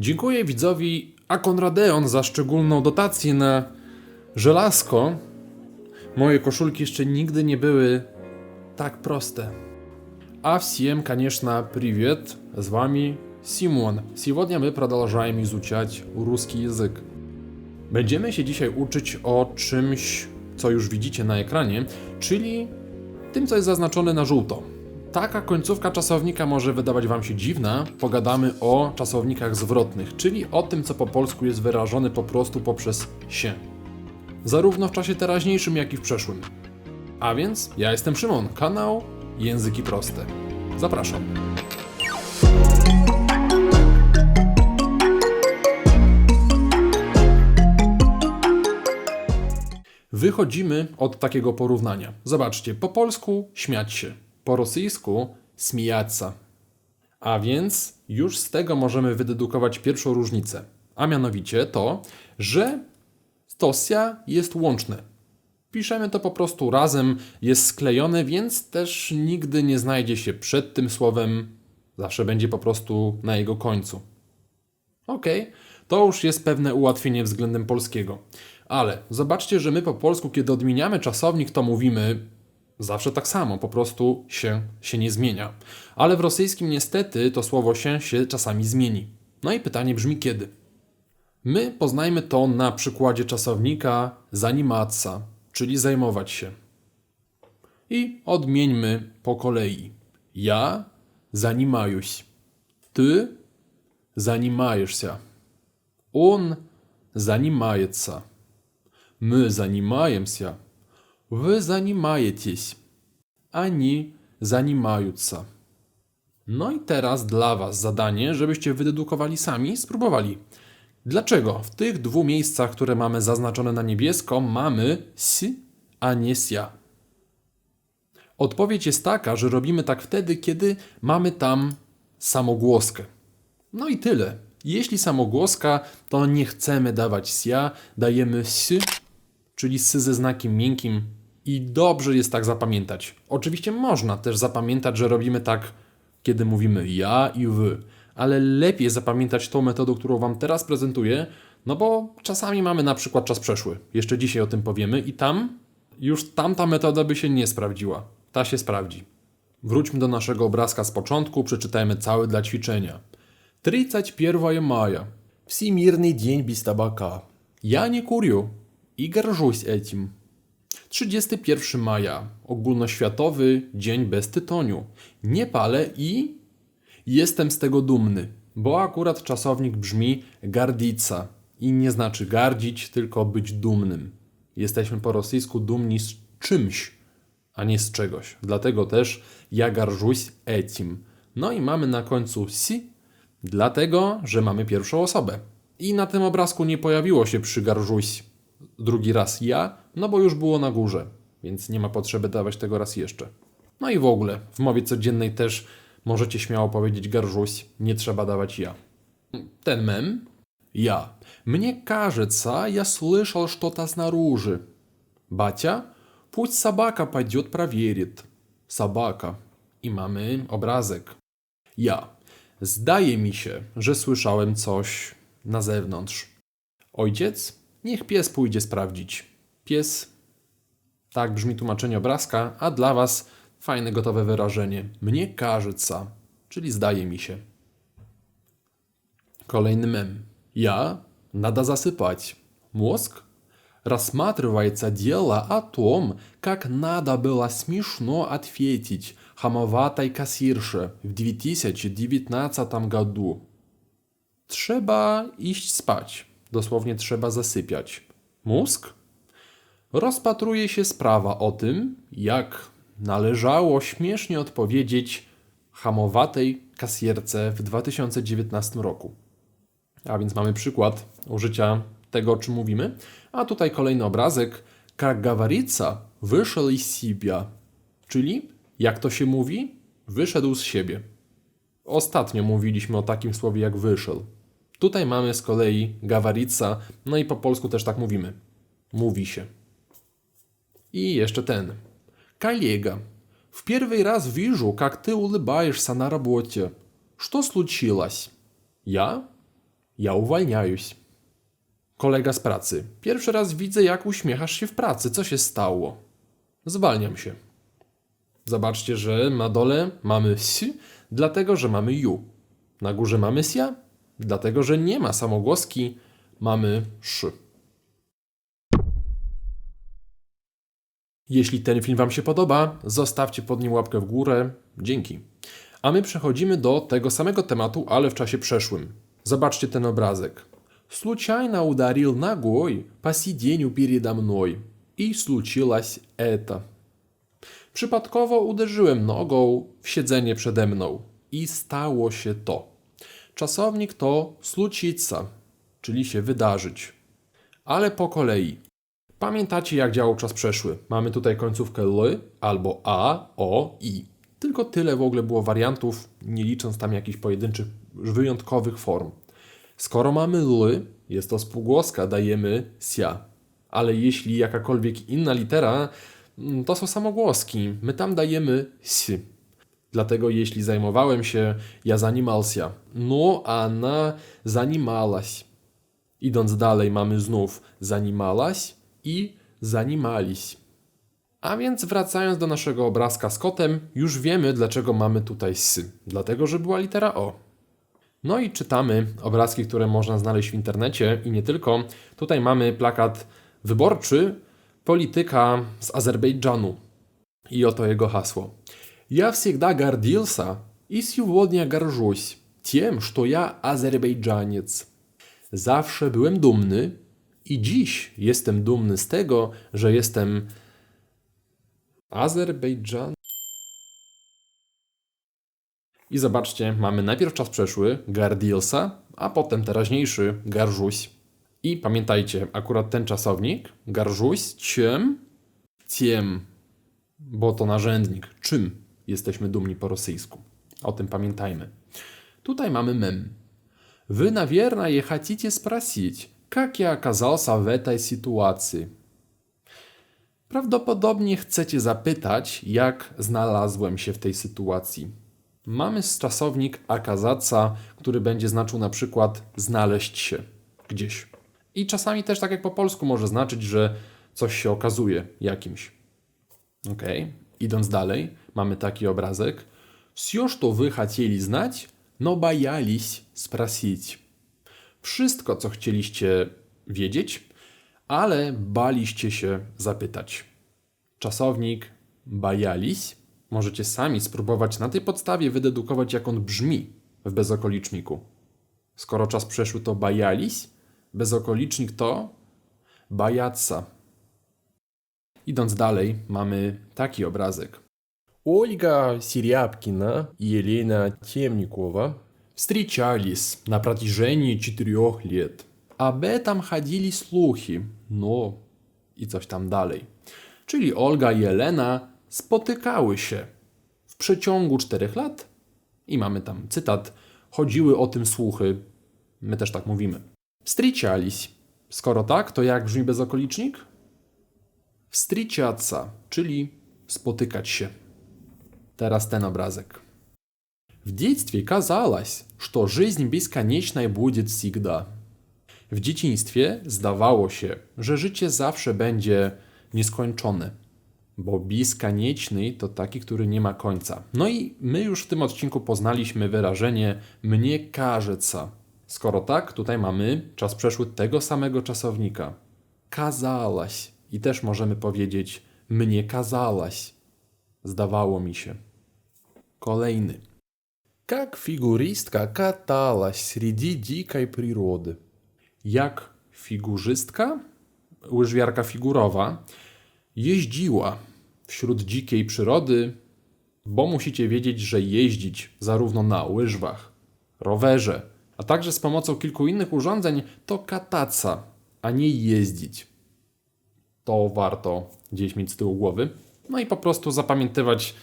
Dziękuję widzowi Akonradeon za szczególną dotację na żelazko. Moje koszulki jeszcze nigdy nie były tak proste. А всем, конечно, привет! С вами Симон. Сегодня мы продолжаем изучать русский язык. Będziemy się dzisiaj uczyć o czymś, co już widzicie na ekranie, czyli tym, co jest zaznaczone na żółto. Taka końcówka czasownika może wydawać Wam się dziwna. Pogadamy o czasownikach zwrotnych, czyli o tym, co po polsku jest wyrażone po prostu poprzez się. Zarówno w czasie teraźniejszym, jak i w przeszłym. A więc ja jestem Szymon, kanał Języki Proste. Zapraszam. Wychodzimy od takiego porównania. Zobaczcie, po polsku śmiać się, po rosyjsku smijaca. A więc już z tego możemy wydedukować pierwszą różnicę, a mianowicie to, że Tosja jest łączny. Piszemy to po prostu razem, jest sklejone, więc też nigdy nie znajdzie się przed tym słowem, zawsze będzie po prostu na jego końcu. Ok, to już jest pewne ułatwienie względem polskiego. Ale zobaczcie, że my po polsku, kiedy odmieniamy czasownik, to mówimy zawsze tak samo, po prostu się się nie zmienia. Ale w rosyjskim niestety to słowo się się czasami zmieni. No i pytanie brzmi kiedy? My poznajmy to na przykładzie czasownika zanimacja, czyli zajmować się. I odmieńmy po kolei. Ja занимаюсь. Ty занимаешься. Он занимается. Мы занимаемся. Вы занимаетесь. Они занимаются. No i teraz dla Was zadanie, żebyście wydedukowali sami, spróbowali. Dlaczego w tych dwóch miejscach, które mamy zaznaczone na niebiesko, mamy s, a nie sia? Odpowiedź jest taka, że robimy tak wtedy, kiedy mamy tam samogłoskę. No i tyle. Jeśli samogłoska, to nie chcemy dawać sia, dajemy s, czyli s ze znakiem miękkim i dobrze jest tak zapamiętać. Oczywiście można też zapamiętać, że robimy tak, kiedy mówimy ja i wy, ale lepiej zapamiętać tą metodę, którą Wam teraz prezentuję, no bo czasami mamy na przykład czas przeszły. Jeszcze dzisiaj o tym powiemy i tam już tamta metoda by się nie sprawdziła. Ta się sprawdzi. Wróćmy do naszego obrazka z początku, przeczytajmy cały dla ćwiczenia. 31 maja. Всемирный день без табака. Я не курю и горжусь этим. 31 maja. Ogólnoświatowy Dzień bez tytoniu. Nie palę i jestem z tego dumny, bo akurat czasownik brzmi gardica i nie znaczy gardzić, tylko być dumnym. Jesteśmy po rosyjsku dumni z czymś, a nie z czegoś. Dlatego też ja garżuś etim. No i mamy na końcu si, dlatego, że mamy pierwszą osobę. I na tym obrazku nie pojawiło się przy garżuś drugi raz ja, no bo już było na górze, więc nie ma potrzeby dawać tego raz jeszcze. No i w ogóle, w mowie codziennej też możecie śmiało powiedzieć garżuś, nie trzeba dawać ja. Ten mem? Ja. Мне кажется, я слышал что-то снаружи. Батя? Пусть собака пойдет проверит. Собака. I mamy obrazek. Ja. Zdaje mi się, że słyszałem coś na zewnątrz. Ojciec? Niech pies pójdzie sprawdzić. Pies. Tak brzmi tłumaczenie obrazka, a dla Was fajne gotowe wyrażenie. Mnie кажется, czyli zdaje mi się. Kolejny mem. Я надо засыпать. Мозг рассматривается дело о том, как надо было смешно ответить хамоватой кассирше в 2019 году. Trzeba iść spać. Dosłownie trzeba zasypiać. Mózg rozpatruje się sprawa o tym, jak należało śmiesznie odpowiedzieć hamowatej kasjerce w 2019 roku. A więc mamy przykład użycia tego, o czym mówimy. A tutaj kolejny obrazek. Как говорится, вышел из себя. Czyli, jak to się mówi, wyszedł z siebie. Ostatnio mówiliśmy o takim słowie jak wyszedł. Tutaj mamy z kolei gawarica, no i po polsku też tak mówimy. Mówi się. I jeszcze ten. Коллега, в первый раз вижу, как ты улыбаешься на работе. Что случилось? Я? Ja uwalniаюсь. Kolega z pracy. Pierwszy raz widzę, jak uśmiechasz się w pracy. Co się stało? Zwalniam się. Zobaczcie, że na dole mamy s, dlatego że mamy ju. Na górze mamy sia, dlatego że nie ma samogłoski, mamy sz. Jeśli ten film Wam się podoba, zostawcie pod nim łapkę w górę. Dzięki. A my przechodzimy do tego samego tematu, ale w czasie przeszłym. Zobaczcie ten obrazek. Случайно ударил ногой по сиденью передо мной. И случилось это. Przypadkowo uderzyłem nogą w siedzenie przede mną i stało się to. Czasownik to случиться, czyli się wydarzyć. Ale po kolei. Pamiętacie, jak działał czas przeszły? Mamy tutaj końcówkę L albo A, O, I. Tylko tyle w ogóle było wariantów, nie licząc tam jakichś pojedynczych, wyjątkowych form. Skoro mamy L, jest to spółgłoska, dajemy sia. Ale jeśli jakakolwiek inna litera, mm, to są samogłoski. My tam dajemy si. Dlatego jeśli zajmowałem się, ja zanimalsia. No, ona zanimalaś. Idąc dalej mamy znów zanimalaś, i занимались. A więc wracając do naszego obrazka z kotem, już wiemy dlaczego mamy tutaj s. Dlatego, że była litera o. No i czytamy obrazki, które można znaleźć w internecie i nie tylko. Tutaj mamy plakat wyborczy polityka z Azerbejdżanu. I oto jego hasło. Я всегда гордился и сегодня горжусь тем, что я азербайджанец. Zawsze byłem dumny i dziś jestem dumny z tego, że jestem Azerbejdżan. I zobaczcie, mamy najpierw czas przeszły, Gardiosa, a potem teraźniejszy, Garżuś. I pamiętajcie, akurat ten czasownik, Garżuś, ciem, ciem, bo to narzędnik, czym jesteśmy dumni po rosyjsku. O tym pamiętajmy. Tutaj mamy mem. Wy, nawierna, jechacicie sprasić, как я оказался в этой ситуации? Prawdopodobnie chcecie zapytać, jak znalazłem się w tej sytuacji. Mamy czasownik akazaca, który będzie znaczył na przykład znaleźć się gdzieś. I czasami też tak jak po polsku może znaczyć, że coś się okazuje jakimś. Ok, idąc dalej, mamy taki obrazek. Все, что вы хотели знать, но боялись спросить. wszystko, co chcieliście wiedzieć, ale baliście się zapytać. Czasownik bajalis możecie sami spróbować na tej podstawie wydedukować, jak on brzmi w bezokoliczniku. Skoro czas przeszły to bajalis, bezokolicznik to bajaca. Idąc dalej, mamy taki obrazek. Olga Siriapkina i Jelena Ciemnikowa встречались на протяжении четырех лет. Об этом ходили слухи, но i coś tam dalej. Czyli Olga i Elena spotykały się w przeciągu czterech lat i mamy tam cytat. Chodziły o tym słuchy. My też tak mówimy. Встречались. Skoro tak, to jak brzmi bezokolicznik? Встречаться, czyli spotykać się. Teraz ten obrazek. В детстве казалось, что жизнь бесконечной будет всегда. W dzieciństwie zdawało się, że życie zawsze będzie nieskończone, bo beskonieczny to taki, który nie ma końca. No i my już w tym odcinku poznaliśmy wyrażenie mnie кажется. Skoro tak, tutaj mamy czas przeszły tego samego czasownika. Казалось. I też możemy powiedzieć mnie казалось. Zdawało mi się. Kolejny. Как фигуристка каталась среди дикой природы. Jak figurzystka, łyżwiarka figurowa, jeździła wśród dzikiej przyrody, bo musicie wiedzieć, że jeździć zarówno na łyżwach, rowerze, a także z pomocą kilku innych urządzeń to kataca, a nie jeździć. To warto gdzieś mieć z tyłu głowy. No i po prostu zapamiętywać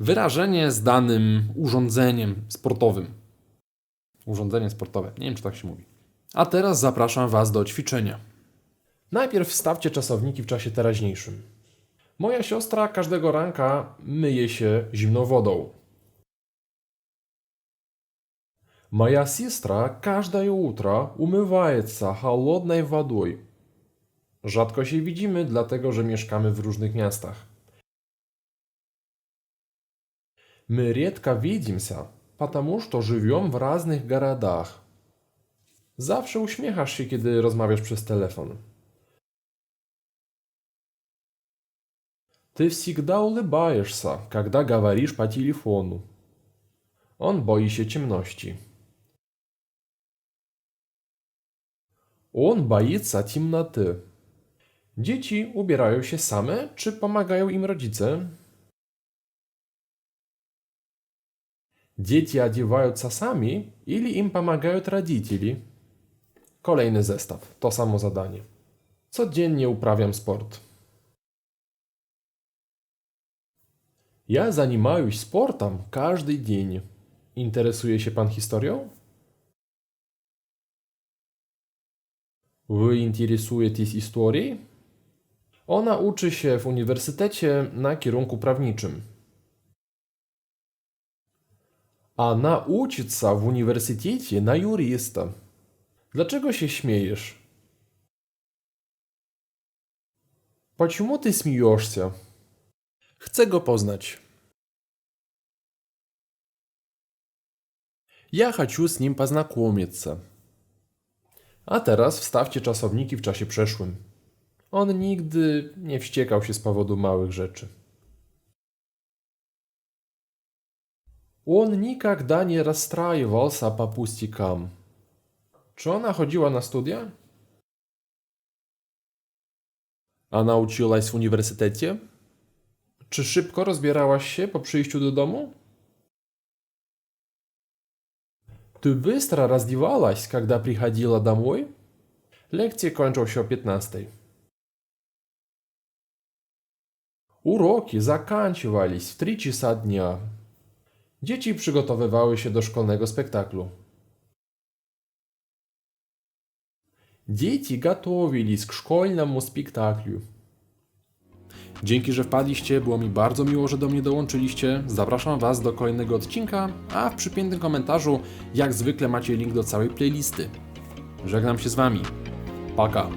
wyrażenie z danym urządzeniem sportowym. Urządzenie sportowe. Nie wiem, czy tak się mówi. A teraz zapraszam Was do ćwiczenia. Najpierw wstawcie czasowniki w czasie teraźniejszym. Moja siostra każdego ranka myje się zimną wodą. Моя сестра каждое утро умывается холодной водой. Rzadko się widzimy, dlatego że mieszkamy w różnych miastach. Мы редко видимся, потому что живем в разных городах. Zawsze uśmiechasz się, kiedy rozmawiasz przez telefon. Ты всегда улыбаешься, когда говоришь по телефону. On boi się ciemności. Он боится темноты. Dzieci ubierają się same, czy pomagają im rodzice? Dzieci odziewają sami ili im pomagają rodzicieli? Kolejny zestaw, to samo zadanie. Codziennie uprawiam sport. Ja zajmuję się sportem każdy dzień. Interesuje się pan historią? Wy interesujecie historii? Ona uczy się w uniwersytecie na kierunku prawniczym. Она учится в университете на юриста. Dlaczego się śmiejesz? Почему ты смеешься? Chcę go poznać. Ja хочу z nim познакомиться. A teraz wstawcie czasowniki w czasie przeszłym. On nigdy nie wściekał się z powodu małych rzeczy. Он никогда не расстраивался по пустякам. Czy ona chodziła na studia? Она училась в университете? Czy szybko rozbierałaś się po przyjściu do domu? Ты быстро раздевалась, когда приходила домой? Lekcje kończą się o 15. Уроки заканчивались в три часа дня. Dzieci przygotowywały się do szkolnego spektaklu. Дети готовились к школьному спектаклю. Dzięki, że wpadliście, było mi bardzo miło, że do mnie dołączyliście. Zapraszam Was do kolejnego odcinka, a w przypiętym komentarzu, jak zwykle, macie link do całej playlisty. Żegnam się z Wami. Paka.